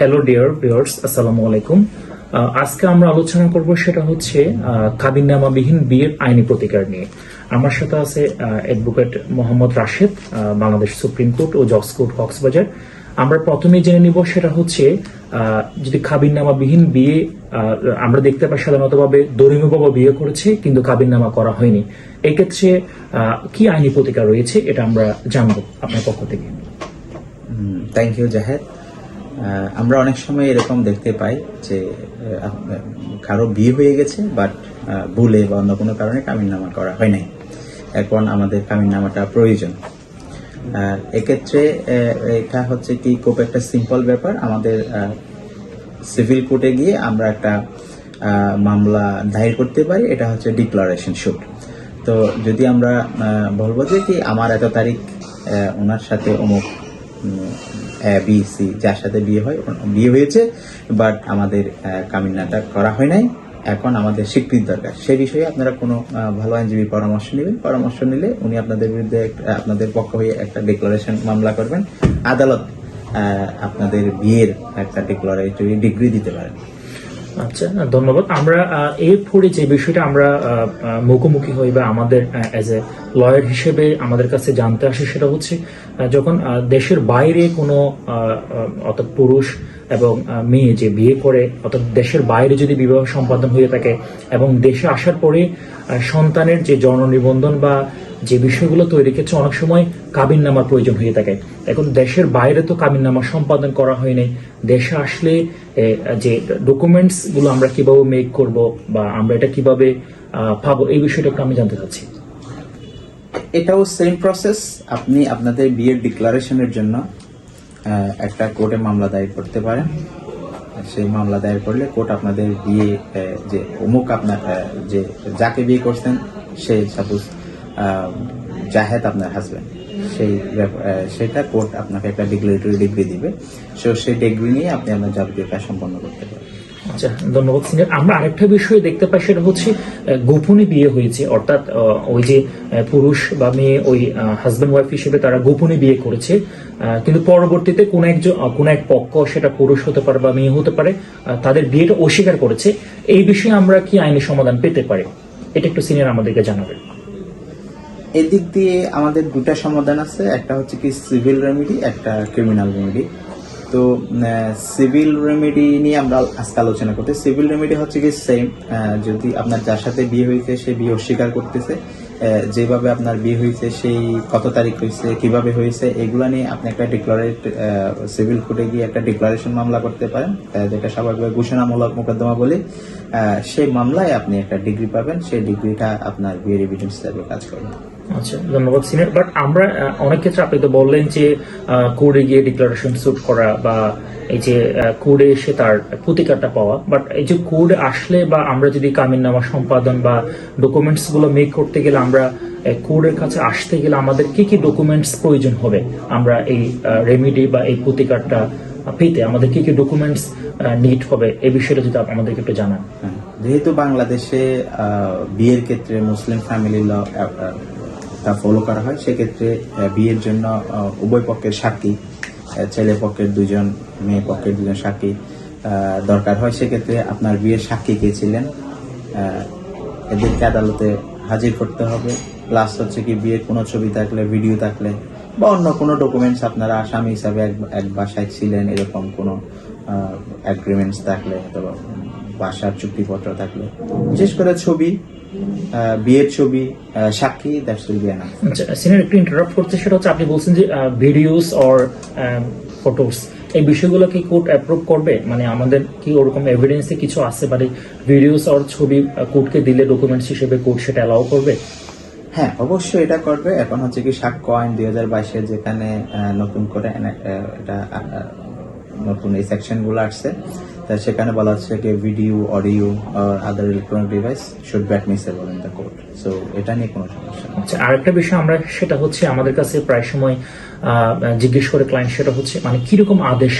Hello dear viewers আসসালামু আলাইকুম। আজকে আমরা আলোচনা করব সেটা হচ্ছে কাবিননামাবিহীন বিয়ের আইনি প্রতিকার নিয়ে। আমার সাথে আছে advocate Mohammad Rashed Bangladesh supreme court ও জজ কোর্ট কক্সবাজার। আমরা প্রথমে জেনে নিব সেটা হচ্ছে যদি কাবিননামাবিহীন বিয়ে আমরা দেখতে পাই সাধারণতভাবে দরিমী বাবা বিয়ে করেছে, কিন্তু কাবিননামা করা হয়নি। এক্ষেত্রে কি আইনি প্রতিকার রয়েছে, এটা আমরা জানব আপনার পক্ষ থেকে। Thank you Zahed. আমরা অনেক সময় এরকম দেখতে পাই যে কারও বিয়ে হয়ে গেছে বাট ভুলে বা অন্য কোনো কারণে কামিননামা করা হয় নাই। এখন আমাদের কামিননামাটা প্রয়োজন। এক্ষেত্রে এটা হচ্ছে কি, খুব একটা সিম্পল ব্যাপার। আমাদের সিভিল কোর্টে গিয়ে আমরা একটা মামলা দায়ের করতে পারি। এটা হচ্ছে ডিক্লারেশন শুট তো যদি আমরা বলব যে কি, আমার এত তারিখ ওনার সাথে অমুক বি, সি, যার সাথে বিয়ে হয় বিয়ে হয়েছে বাট আমাদের কামিনাটা করা হয় নাই। এখন আমাদের স্বীকৃতি দরকার। সে বিষয়ে আপনারা কোনো ভালো আইনজীবী পরামর্শ নেবেন। পরামর্শ নিলে উনি আপনাদের বিরুদ্ধে আপনাদের পক্ষ হয়ে একটা ডিক্লারেশন মামলা করবেন। আদালত আপনাদের বিয়ের একটা ডিক্লারেটরি ডিগ্রি দিতে পারেন। আচ্ছা ধন্যবাদ। আমরা এরপরে যে বিষয়টা আমরা মুখোমুখি হই বা আমাদের অ্যাজ এ লয়ার হিসেবে আমাদের কাছে জানতে আসে সেটা হচ্ছে যখন দেশের বাইরে কোনো অর্থাৎ পুরুষ এবং মেয়ে যে বিয়ে করে, অর্থাৎ দেশের বাইরে যদি বিবাহ সম্পাদন হয়ে থাকে এবং দেশে আসার পরে সন্তানের যে জন্ম নিবন্ধন বা যে বিষয়গুলো তৈরি ক্ষেত্রে অনেক সময় কাবিন নামার প্রয়োজন হয়ে থাকে। এখন দেশের বাইরে তো কাবিন নামা সম্পাদন করা হয়নি দেশে আসলে যে ডকুমেন্টসগুলো আমরা কীভাবে মেক করব বা আমরা এটা কীভাবে পাবো, এই বিষয়টা আমি জানতে চাচ্ছি। এটাও সেম প্রসেস আপনি আপনাদের বিয়ের ডিক্লারেশনের জন্য একটা কোর্টে মামলা দায়ের করতে পারেন। সেই মামলা দায়ের করলে কোর্ট আপনাদের বিয়ে যে অমুক আপনার যে যাকে বিয়ে করছেন, সে সাপোজ জাহেদ আপনার হাজবেন্ড সেই সেটা কোর্ট আপনাকে একটা ডিক্লারেটরি ডিগ্রি দিবে। সো সেই ডিগ্রি নিয়ে আপনি আপনার যাবতীয় কাজ সম্পন্ন করতে পারেন। আচ্ছা ধন্যবাদ সিনিয়র। আমরা আরেকটা বিষয় দেখতে পাই, সেটা হচ্ছে গোপনে বিয়ে হয়েছে, অর্থাৎ ওই যে পুরুষ বা মেয়ে ওই হাজব্যান্ড ওয়াইফ হিসেবে তারা গোপনে বিয়ে করেছে কিন্তু পরবর্তীতে কোন একজন কোন এক পক্ষ, সেটা পুরুষ হতে পারে বা মেয়ে হতে পারে তাদের বিয়েটা অস্বীকার করেছে। এই বিষয়ে আমরা কি আইনি সমাধান পেতে পারি? এটা একটু সিনিয়র আমাদেরকে জানাবেন। এদিক দিয়ে আমাদের দুটা সমাধান আছে, একটা হচ্ছে কি সিভিল রেমেডি একটা ক্রিমিনাল রেমেডি তো সিভিল রেমেডি নিয়ে আমরা আজকে আলোচনা করতে সিভিল রেমেডি হচ্ছে কি সেম যদি আপনার যার সাথে বিয়ে হয়েছে, সে বিয়ে অস্বীকার করতেছে যেভাবে আপনার বিয়ে হয়েছে, সেই কত তারিখ হয়েছে, কীভাবে হয়েছে, এগুলো নিয়ে আপনি একটা ডিক্লারেট সিভিল কোর্টে গিয়ে একটা ডিক্লারেশন মামলা করতে পারেন যেটা স্বাভাবিকভাবে ঘোষণামূলক মোকদ্দমা বলে সেই মামলায় আপনি একটা ডিগ্রি পাবেন, সেই ডিগ্রিটা আপনার বিয়ের এভিডেন্স হিসাবে কাজ করবে। আচ্ছা ধন্যবাদ সিনিয়র। বাট আমরা অনেক ক্ষেত্রে আপনি তো বললেন যে কোর্টে গিয়ে ডিক্লারেশন সুট করা বা এই যে কোর্টে এসে তার প্রতিকারটা পাওয়া। বাট এই যে কোর্টে আসলে বা আমরা যদি কামিন নামা সম্পাদন বা ডকুমেন্টসগুলো মেক করতে গেলে আমরা কোর্টের কাছে আসতে গেলে আমাদের কি কি ডকুমেন্টস প্রয়োজন হবে? আমরা এই রেমিডি বা এই প্রতিকারটা পেতে আমাদের কি কি ডকুমেন্টস নিড হবে? এই বিষয়টা যদি আমাদেরকে একটু জানান। হ্যাঁ, যেহেতু বাংলাদেশে বিয়ের ক্ষেত্রে মুসলিম ফ্যামিলি ল তা ফলো করা হয়। সেক্ষেত্রে বিয়ের জন্য উভয় পক্ষের সাক্ষী ছেলে পক্ষের দুজন, মেয়ে পক্ষের দুজন সাক্ষী দরকার হয়। সেক্ষেত্রে আপনার বিয়ের সাক্ষী কে ছিলেন? এদেরকে আদালতে হাজির করতে হবে। প্লাস হচ্ছে কি, বিয়ের কোনো ছবি থাকলে ভিডিও থাকলে, বা অন্য কোনো ডকুমেন্টস আপনারা আসামি হিসাবে এক এক বাসায় ছিলেন, এরকম কোনো অ্যাগ্রিমেন্টস থাকলে, অথবা বাসার চুক্তিপত্র থাকলে, বিশেষ করে ছবি বিয়ের ছবি সাক্ষী দ্যাটস উইল বি এনাফ আচ্ছা সিনিয়র একটু ইন্টারাপ্ট করতে সেটা হচ্ছে আপনি বলছেন যে ভিডিওস অর ফটোস এই বিষয়গুলো কি কোর্ট অ্যাপ্রুভ করবে? মানে আমাদের কি ওরকম এভিডেন্সে কিছু আছে? মানে ভিডিওস অর ছবি কোর্টকে দিলে ডকুমেন্টস হিসেবে কোর্ট সেটা অ্যালাউ করবে? হ্যাঁ অবশ্যই এটা করবে। এখন হচ্ছে কি সাক্ষ্য আইন দুই হাজার বাইশে যেখানে নতুন করে এটা নতুন এই সেকশনগুলো আসছে। তা সেখানে বলা হচ্ছে কি video audio R other electronic device should be admissible in the court so এটা নিয়ে কোনো সমস্যা আচ্ছা আরেকটা বিষয় আমরা, সেটা হচ্ছে আমাদের কাছে প্রায় সময় জিজ্ঞেস করে ক্লায়েন্ট সেটা হচ্ছে মানে কীরকম আদেশ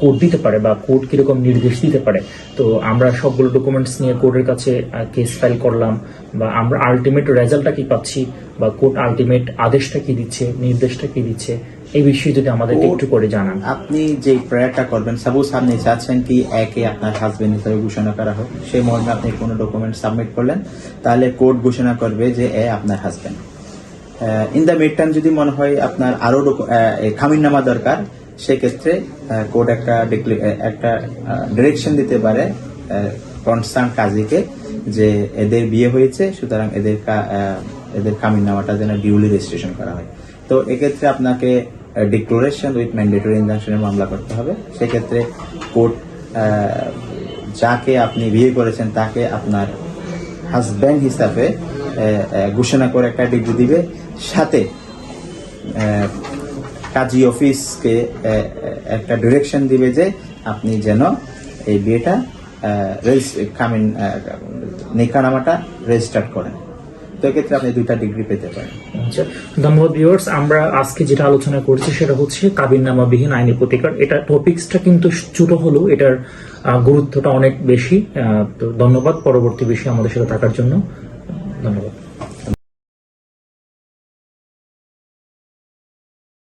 কোর্ট দিতে পারে বা কোর্ট কীরকম নির্দেশ দিতে পারে? তো আমরা সবগুলো ডকুমেন্টস নিয়ে কোর্টের কাছে কেস ফাইল করলাম বা আমরা আলটিমেট রেজাল্টটা কি পাচ্ছি বা কোর্ট আলটিমেট আদেশটা কি দিচ্ছে, নির্দেশটা কি দিচ্ছে এই বিষয়ে যদি আমাদেরকে একটু করে জানান। আপনি যে প্রেয়ারটা করবেন সাপোজ আপনি চাচ্ছেন কি একে আপনার হাজবেন্ড হিসেবে ঘোষণা করা হোক, সেই মর্মে আপনি কোনো ডকুমেন্ট সাবমিট করলেন, তাহলে কোর্ট ঘোষণা করবে যে এ আপনার husband in the mid time যদি মনে হয় আপনার আরও খামিরনামা দরকার, সেক্ষেত্রে কোর্ট একটা একটা ডিরেকশন দিতে পারে কনসার্ন কাজীকে যে এদের বিয়ে হয়েছে, সুতরাং এদের এদের কামিননামাটা যেন ডিউলি রেজিস্ট্রেশন করা হয়। তো এক্ষেত্রে আপনাকে ডিক্লোরেশন উইথ ম্যান্ডেটরি ইনজাংশনের মামলা করতে হবে। সেক্ষেত্রে কোর্ট যাকে আপনি বিয়ে করেছেন, তাকে আপনার হাজব্যান্ড হিসাবে ঘোষণা করে একটা ডিগ্রি দিবে। সাথে কাজী অফিসকে একটা ডিরেকশন দিবে যে আপনি যেন এই বিয়েটা কামিন নিকানামাটা রেজিস্টার করেন। তো এক্ষেত্রে আপনি দুইটা ডিগ্রি পেতে পারেন। আচ্ছা ধন্যবাদ ভিউয়ার্স আমরা আজকে যেটা আলোচনা করছি সেটা হচ্ছে কাবিননামাবিহীন আইনি প্রতিকার। এটা টপিকসটা কিন্তু ছোট হলেও এটার গুরুত্বটা অনেক বেশি। তো ধন্যবাদ, পরবর্তী বিষয়ে আমাদের সাথে থাকার জন্য। ধন্যবাদ।